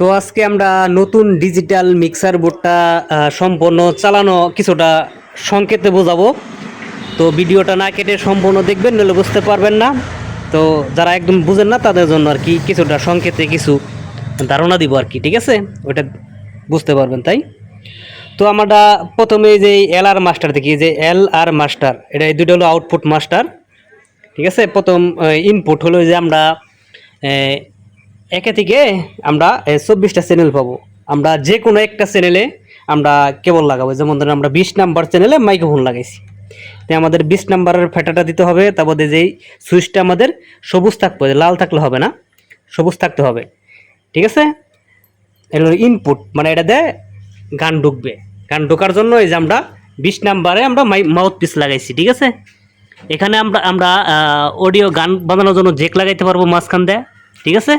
তো আজকে আমরা নতুন ডিজিটাল মিক্সার বোর্ডটা সম্পূর্ণ চালানো কিছুটা সংকেতে বোঝাবো। তো ভিডিওটা না কেটে সম্পূর্ণ দেখবেন নাহলে বুঝতে পারবেন না। তো যারা একদম বুঝেন না, তাদের জন্য আর কি কিছুটা সংকেতে কিছু ধারণা দিব আর কি, ঠিক আছে? ওইটা বুঝতে পারবেন, তাই? তো আমরা প্রথমে যে এল আর মাস্টার দেখি যে এল আর মাস্টার এটা এই দুটো হলো আউটপুট মাস্টার ঠিক আছে? প্রথম ইনপুট হলো যে আমরা একে থেকে আমরা চব্বিশটা চ্যানেল পাবো। আমরা যে কোনো একটা চ্যানেলে আমরা কেবল লাগাবো। যেমন ধরেন আমরা বিশ নাম্বার চ্যানেলে মাইক্রোফোন লাগাইছি। তাই আমাদের বিশ নাম্বারের ফেটাটা দিতে হবে, তারপরে যেই সুইচটা আমাদের সবুজ থাকতে হবে লাল থাকলে হবে না, সবুজ থাকতে হবে। ঠিক আছে? এটা ইনপুট মানে এটা দেয় গান ঢুকবে। গান ঢোকার জন্য এই যে আমরা বিশ নাম্বারে আমরা মাই মাউথ পিস লাগাইছি, ঠিক আছে? এখানে আমরা আমরা অডিও গান বানানোর জন্য জেক লাগাইতে পারব মাঝখান দেয়, ঠিক আছে?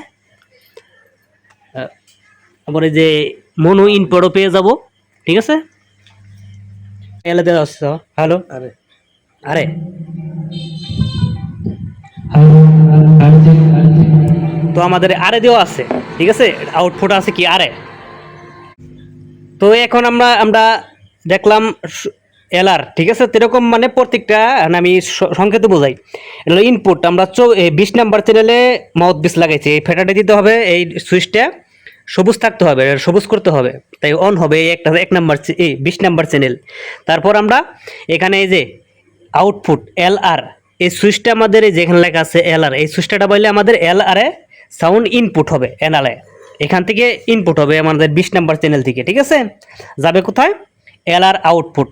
এই যে মনো ইনপুটও পেয়ে যাব ঠিক আছে? এলে দেওয়া হচ্ছে হ্যালো? আরে। আরে। তো আমাদের আরে দেওয়া আছে ঠিক আছে? আউটপুট আছে কি আরে? তো এখন আমরা আমরা দেখলাম এলার ঠিক আছে? এরকম মানে প্রত্যেকটা মানে আমি স- সংকেত বোঝাই। এটা হলো ইনপুট আমরা চৌ বিশ নাম্বার চ্যানেলে মাউথ বিস লাগাইছি। এই ফেটাটা দিতে হবে এই সুইচটা সবুজ থাকতে হবে সবুজ করতে হবে। তাই অন হবে, এই একটা, এক নাম্বার এই বিশ নাম্বার চ্যানেল তারপর আমরা এখানে এই যে আউটপুট এল আর এই সুইচটা আমাদের এই যেখানে লেখা আছে এল আর এই সুইচটা বললে আমাদের এল আর এ সাউন্ড ইনপুট হবে এনালে এখান থেকে ইনপুট হবে আমাদের বিশ নাম্বার চ্যানেল থেকে, ঠিক আছে? যাবে কোথায়? এল আর আউটপুট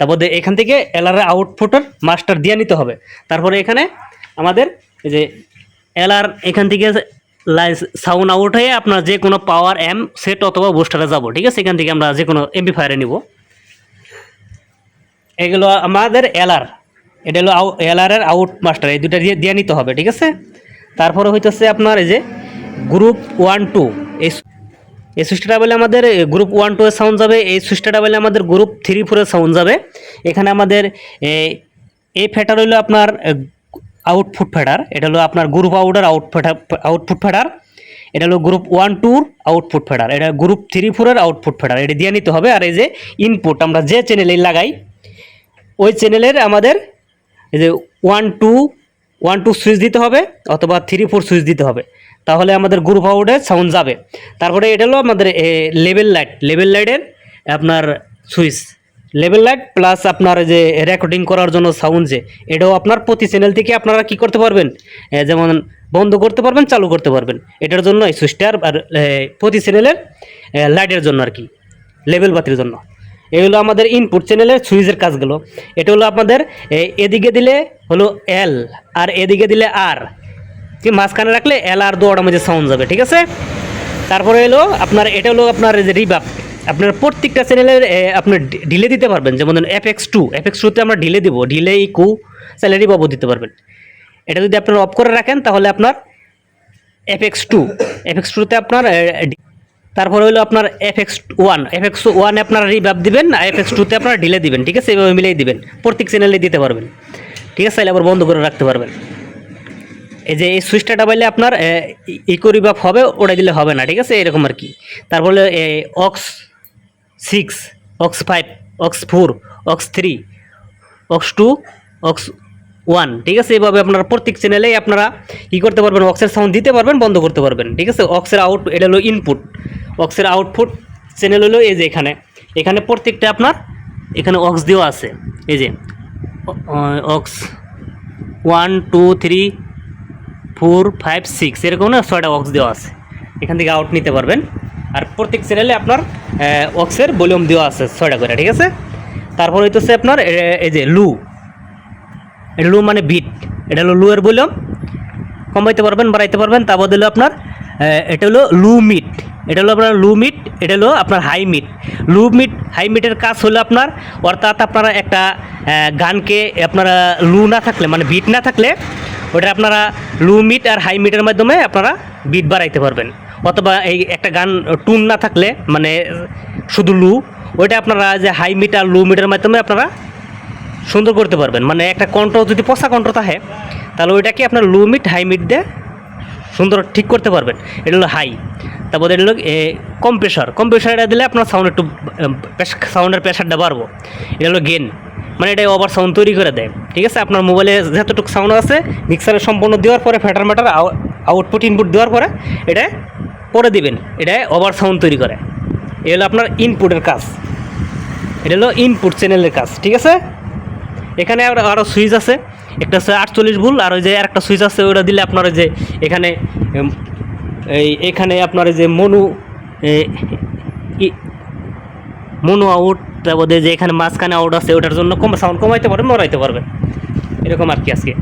তারপর এখান থেকে এল আর আউটপুটের মাস্টার দিয়ে নিতে হবে। তারপরে এখানে আমাদের যে এল আর এখান থেকে সাউন্ড আউট হয়ে আপনার যে কোনো পাওয়ার এম সেট অথবা বুস্টারে যাব, ঠিক আছে? এখান থেকে আমরা যে কোনো এমপিফায়ারে নিব। এগুলো আমাদের এলআর এটা হলো এলআর এর আউট মাস্টার এই দুটা দিয়ে দিয়ে নিতে হবে, ঠিক আছে? তারপরে হইতেছে আপনার এই যে গ্রুপ ওয়ান টু এই এই সুইচটা বলে আমাদের গ্রুপ ওয়ান টু এর সাউন্ড যাবে, এই সুইচটা বলে আমাদের গ্রুপ থ্রি ফোরের সাউন্ড যাবে। এখানে আমাদের এই ফ্যাটার হইল আপনার আউটপুট ফ্যাটার এটা হলো আপনার group outer out fader output fader এটা হলো গ্রুপ ওয়ান টুর আউটপুট ফেডার এটা গ্রুপ থ্রি ফোরের আউটপুট ফেডার এটা দিয়ে নিতে হবে। আর এই যে ইনপুট আমরা যে চ্যানেলে লাগাই, ওই চ্যানেলের আমাদের এই যে one two one two switch দিতে হবে, অথবা থ্রি ফোর সুইচ দিতে হবে। তাহলে আমাদের গ্রুপ আউটে সাউন্ড যাবে। তারপরে এটা হলো আমাদের লেভেল লাইট লেভেল লাইটের আপনার সুইচ লেভেল লাইট প্লাস আপনার যে রেকর্ডিং করার জন্য সাউন্ড যে, এটাও আপনার প্রতি চ্যানেল থেকে আপনারা কি করতে পারবেন? যেমন বন্ধ করতে পারবেন, চালু করতে পারবেন। এটার জন্য এই সুইচটার আর প্রতি চ্যানেলের লাইটের জন্য আর কি লেভেল বাতির জন্য। এগুলো আমাদের ইনপুট চ্যানেলের সুইচের কাজগুলো। এটা হলো আপনাদের এদিকে দিলে হলো এল আর এদিকে দিলে আর কি, মাঝখানে রাখলে এল আর দোয়াটার মধ্যে সাউন্ড যাবে, ঠিক আছে? তারপরে এলো আপনার, এটা হলো আপনার যে রিবাপ আপনার প্রত্যেকটা চ্যানেলের আপনার ঢিলে দিতে পারবেন। যেমন ধরুন F X two F X টুতে আমরা ঢিলে দিব। ঢিলে ইকু স্যালারি রিবাবও দিতে পারবেন। এটা যদি আপনারা অফ করে রাখেন, তাহলে আপনার F X two F X টুতে আপনার তারপরে হলো আপনার F X one F X ওয়ানে আপনার রিভাব দিবেন, আর এফ এক্স টুতে আপনার ঢিলে দিবেন, ঠিক আছে? এভাবে মিলিয়ে দিবেন। প্রত্যেক চ্যানেলে দিতে পারবেন। ঠিক আছে? তাহলে আবার বন্ধ করে রাখতে পারবেন। এই যে এই সুইচটা ডাবাইলে আপনার ইকো রিভাব হবে, ওটা দিলে হবে না, ঠিক আছে? এরকম আর কি। তারপরে aux six, aux five, aux four, aux three, aux two, aux one, ঠিক আছে? এইভাবে আপনারা প্রত্যেক চ্যানেলেই আপনারা কী করতে পারবেন, অক্সের সাউন্ড দিতে পারবেন, বন্ধ করতে পারবেন, ঠিক আছে? অক্সের আউট এটা হলো ইনপুট অক্সের আউটপুট চ্যানেল হলো এই যে এখানে। এখানে প্রত্যেকটা আপনার এখানে অক্স দেওয়া আছে। এই যে aux one two three four five six এরকম না? ছয়টা অক্স দেওয়া আছে। এখান থেকে আউট নিতে পারবেন। আর প্রত্যেক চ্যানেলে আপনার অক্সের ভলিউম দেওয়া আছে ছয়টা করে, ঠিক আছে? তারপর হইতেছে আপনার এই যে লু। এটা লু মানে বিট এটা হলো লু এর ভলিউম কমাইতে পারবেন, বাড়াইতে পারবেন, তা বদলে আপনার এটা হলো লু মিট এটা হলো আপনার লু মিট এটা হলো আপনার high mid low mid high মিটের কাজ হলো আপনার, অর্থাৎ আপনারা একটা গানকে আপনারা লু না থাকলে মানে বিট না থাকলে, ওটা আপনারা লু মিট আর হাই মিটের মাধ্যমে আপনারা বিট বাড়াইতে পারবেন। অথবা এই একটা গান, টুন না থাকলে মানে শুধু লু, ওইটা আপনারা যে হাই মিট আর লু মিটের মাধ্যমে আপনারা সুন্দর করতে পারবেন। মানে একটা কণ্ঠ যদি পচা কণ্ঠ থাকে, তাহলে ওইটাকে আপনার লো মিট, হাই মিট দিয়ে সুন্দর ঠিক করতে পারবেন। এটা হলো হাই। তারপরে এটা হলো কম প্রেশার কম এটা দিলে আপনার সাউন্ড একটু সাউন্ডের প্রেশারটা বাড়বো। এটা হলো গেন মানে এটা ওভার সাউন্ড তৈরি করে দেয়। ঠিক আছে? আপনার মোবাইলে যতটুকু সাউন্ড আছে মিক্সারে সম্পূর্ণ দেওয়ার পরে ফ্যাটার ম্যাটার আউটপুট ইনপুট দেওয়ার পরে, এটা পরে দিবেন। এটা ওভার সাউন্ড তৈরি করে। এ হলো আপনার ইনপুটের কাজ। এটা হলো ইনপুট চ্যানেলের কাজ, ঠিক আছে? এখানে আরও সুইচ আছে। একটা হচ্ছে আটচল্লিশ ভুল আর ওই যে আরেকটা সুইচ আছে ওটা দিলে আপনার যে এখানে এই এখানে আপনার যে মনু মনু আউট তারপরে যে এখানে মাঝখানে আউট আছে, ওটার জন্য কম সাউন্ড কমাইতে পারবেন, নড়াইতে পারবেন। এরকম আর কি আজকে।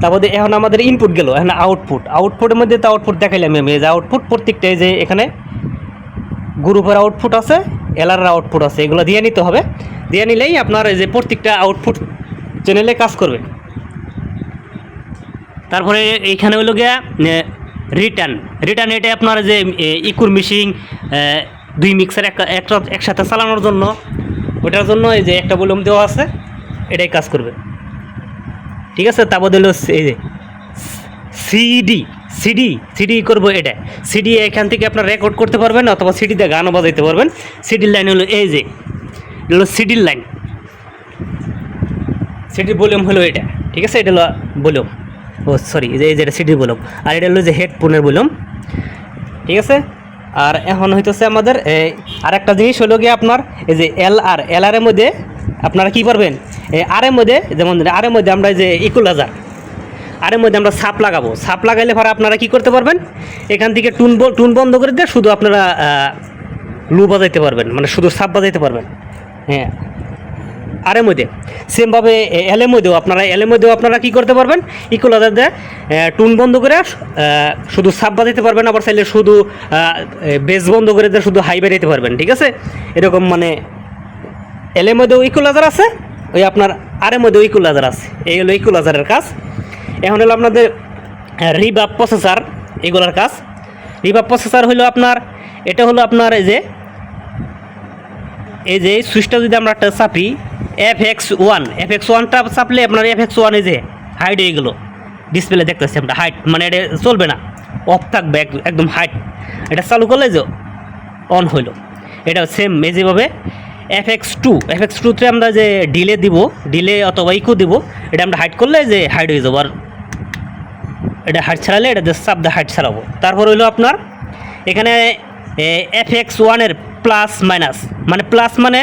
তারপরে এখন আমাদের ইনপুট গেল, এখন আউটপুট আউটপুটের মধ্যে তো আউটপুট দেখাইলাম আমি যে আউটপুট প্রত্যেকটাই যে এখানে গ্রুপের আউটপুট আছে এলার আউটপুট আছে, এগুলো দিয়ে নিতে হবে। দিয়ে নিলেই আপনার এই যে প্রত্যেকটা আউটপুট চ্যানেলে কাজ করবে। তারপরে এইখানে হলো গিয়া রিটার্ন রিটার্ন এটা আপনার যে ইকুর মিশিং দুই মিক্সার একটা একসাথে চালানোর জন্য, ওটার জন্য এই যে একটা ভলিউম দেওয়া আছে, এটাই কাজ করবে। ঠিক আছে? তারপর হলো এই সিডি সিডি সিডি করব এটা। সিডি এখান থেকে আপনার রেকর্ড করতে পারবেন অথবা সিডিতে গানও বাজাইতে পারবেন। সিডির লাইন হলো এই যে হলো সিডির লাইন সিডির ভলিউম হলো এটা, ঠিক আছে? এটা হলো ভলিউম ও সরি এই যে এটা সিডির ভলিউম আর এটা হলো যে হেডফোনের ভলিউম ঠিক আছে? আর এখন হইতেছে আমাদের, এই আরেকটা জিনিস হলো গিয়ে আপনার, এই যে এল আর এল আরের মধ্যে আপনারা কি পারবেন? আর এর মধ্যে যেমন আর মধ্যে আমরা এই যে ইকুলাইজার আর মধ্যে আমরা সাপ লাগাবো। সাপ লাগাইলে পরে আপনারা কি করতে পারবেন? এখান থেকে টুন টুন বন্ধ করে দিয়ে শুধু আপনারা লু বাজাইতে পারবেন। মানে শুধু সাপ বাজাইতে পারবেন। হ্যাঁ। আরের মধ্যে, সেমভাবে এলের মধ্যেও আপনারা, এলের মধ্যেও আপনারা কি করতে পারবেন? ইকুলাইজার দিয়ে টুন বন্ধ করে শুধু সাপ বাজাইতে পারবেন, আবার চাইলে শুধু বেস বন্ধ করে দিয়ে শুধু হাই বেরাইতে পারবেন। ঠিক আছে? এরকম মানে এলের মধ্যেও ইকুলাইজার আছে ওই আপনার আরের মধ্যেও ইকুলাইজার আছে। এই হলো ইকুলাইজারের কাজ। এখন হলো আপনাদের রিবাব প্রসেসর এগুলোর কাজ। রিবাব প্রসেসর হলো আপনার, এটা হলো আপনার এই যে এই যে সুইচটা যদি আমরা একটা চাপি F X one F X ওয়ানটা চাপলে আপনার এফ এক্স ওয়ান এই যে হাইট হয়ে গেলো। ডিসপ্লে দেখতেছি আমরা হাইট মানে এটা চলবে না। অফ থাকবে একদম হাইট এটা চালু করলে যে অন হইল। এটা সেম এই যেভাবে F X two F X টুতে আমরা যে ডিলে দিব ডিলে অথবা ইকো দিব, এটা আমরা হাইট করলে যে হাইট হয়ে যাব। আর এটা হাইট ছাড়ালে এটা সাব দা হাইট ছাড়াবো। তারপর হইল আপনার, এখানে এফ এক্স ওয়ানের প্লাস মাইনাস মানে প্লাস মানে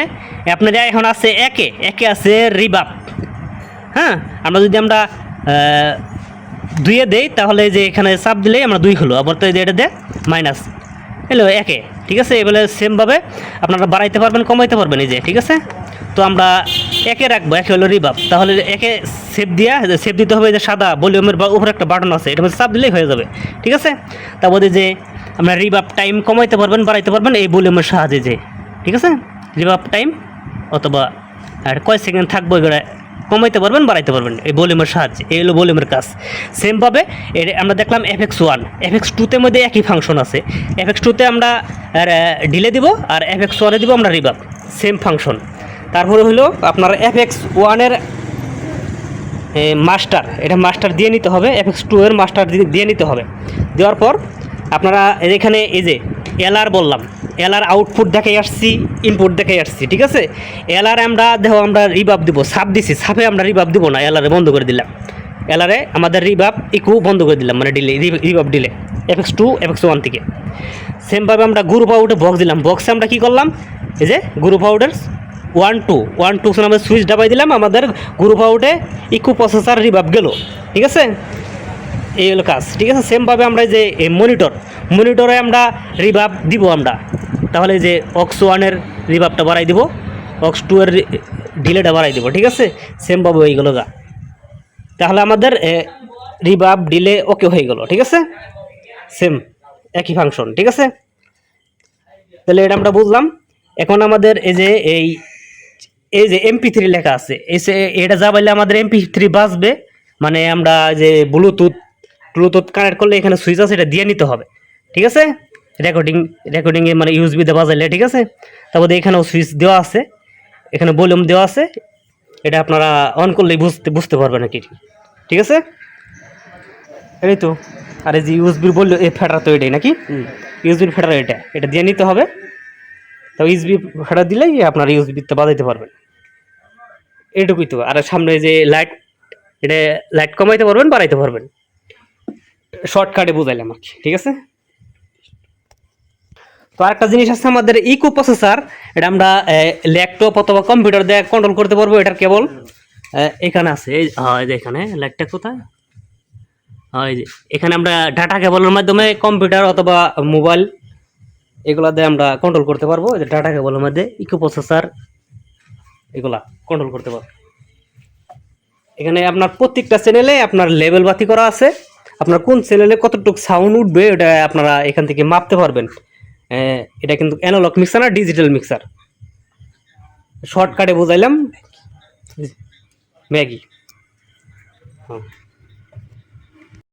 আপনার এখন আছে একে একে আছে রিবাপ হ্যাঁ? আমরা যদি আমরা দুইয়ে দেই, তাহলে যে এখানে চাপ দিলেই আমরা দুই হলো। আবার তো এটা দে মাইনাস হ্যালো, একে। ঠিক আছে? এবারে সেমভাবে আপনারা বাড়াইতে পারবেন, কমাইতে পারবেন এই যে, ঠিক আছে? তো আমরা একে রাখব, একে হলো রিবাব তাহলে একে সেভ দিয়া সেভ দিতে হবে যে সাদা ভলিউমের বা উপরে একটা বাটন আছে, এটা মধ্যে চাপ দিলেই হয়ে যাবে, ঠিক আছে? তারপরে যে আপনার রিবাব টাইম কমাইতে পারবেন, বাড়াইতে পারবেন এই ভলিউমের সাহায্যে যে, ঠিক আছে? রিবাব টাইম অথবা আর কয় সেকেন্ড থাকব এগুলো কমাইতে পারবেন, বাড়াইতে পারবেন। এই ভলিউমের সাহায্যে। এই হলো ভলিউমের কাজ। সেমভাবে এর আমরা দেখলাম F X one F X টুতে মধ্যে একই ফাংশন আছে। এফ এক্স টুতে আমরা ডিলে দিব আর এফ এক্স ওয়ানে দিব আমরা রিবাব সেম ফাংশন তারপরে হলো আপনার এফ এক্স ওয়ানের মাস্টার এটা মাস্টার দিয়ে নিতে হবে। এফ এক্স টু এর মাস্টার দিয়ে নিতে হবে। দেওয়ার পর আপনারা এখানে এই যে এলআর বললাম। এলআর আউটপুট দেখে আসছি ইনপুট দেখে আসছি, ঠিক আছে? এলআর আমরা, দেখো আমরা রিবাব দিব সাপ দিছি সাপে আমরা রিবাব দিব না, এলআরে বন্ধ করে দিলাম। এলআরে আমাদের রিবাব ইকু বন্ধ করে দিলাম মানে delay reverb delay F X two F X one থেকে সেমভাবে আমরা গ্রুপ আউটে বক্স দিলাম। বক্সে আমরা কি করলাম? এই যে গ্রুপ আউটের ওয়ান টু ওয়ান টু আমরা সুইচ ডাবাই দিলাম, আমাদের গ্রুপ আউটে ইকু প্রসেসার রিবাব গেল, ঠিক আছে? এই হলো কাজ। ঠিক আছে সেমভাবে আমরা যে মনিটর মনিটরে আমরা রিভাব দিব আমরা। তাহলে যে অক্স ওয়ানের রিভাবটা বাড়াই দিব অক্স টু এর ডিলেটা বাড়াই দিব, ঠিক আছে? সেমভাবে হয়ে গেলো গা। তাহলে আমাদের রিভাব ডিলে ওকে হয়ে গেল, ঠিক আছে? সেম একই ফাংশন ঠিক আছে? তাহলে এটা আমরা বুঝলাম। এখন আমাদের এই যে, এই এই যে এমপি থ্রি লেখা আছে এটা যা বললে আমাদের এমপি থ্রি বাজবে। মানে আমরা যে ব্লুটুথ ব্লুটুথ কানেক্ট করলে এখানে সুইচ আছে এটা দিয়ে নিতে হবে। ঠিক আছে? রেকর্ডিং রেকর্ডিংয়ে মানে ইউজবি দিয়ে বাজাইলে ঠিক আছে? তারপরে এখানেও সুইচ দেওয়া আছে। এখানে ভলিউম দেওয়া আছে। এটা আপনারা অন করলেই বুঝতে বুঝতে পারবেন আর কি। ঠিক আছে? এই তো আর এই যে ইউএসবির বলল এই ফেটার তো এটাই নাকি? ইউএসবির ফেটার এটা এটা দিয়ে নিতে হবে। তো ইউএসবি ফেটার দিলেই আপনার ইউএসবিতে বাজাইতে পারবেন। এইটুকুই তো আর সামনে যে লাইট এটা লাইট কমাইতে পারবেন বাড়াইতে পারবেন। শর্টকাটে বুঝাইলাম আর ঠিক আছে? তো আরেকটা জিনিস আছে আমাদের ইকো প্রসেসর এটা আমরা ল্যাপটপ অথবা কম্পিউটার দিয়ে কন্ট্রোল করতে পারব, এটার কেবল এখানে আছে, এই যে এখানে ল্যাপটপ কোথায়? এই যে, এখানে আমরা ডাটা কেবলের মাধ্যমে কম্পিউটার অথবা মোবাইল এগুলা দিয়ে আমরা কন্ট্রোল করতে পারব যে ডাটা কেবলের মধ্যে ইকো প্রসেসর এগুলা কন্ট্রোল করতে পারব। এখানে আপনার প্রত্যেকটা চ্যানেলে আপনার লেভেল বাতি করা আছে। আপনার কোন চ্যানেলে কতটুকু সাউন্ড উঠবে, ওটা আপনারা এখান থেকে মাপতে পারবেন। এটা কিন্তু অ্যানালগ মিক্সার না ডিজিটাল মিক্সার শর্টকাটে বোঝাইলাম, ম্যাগি। হ্যাঁ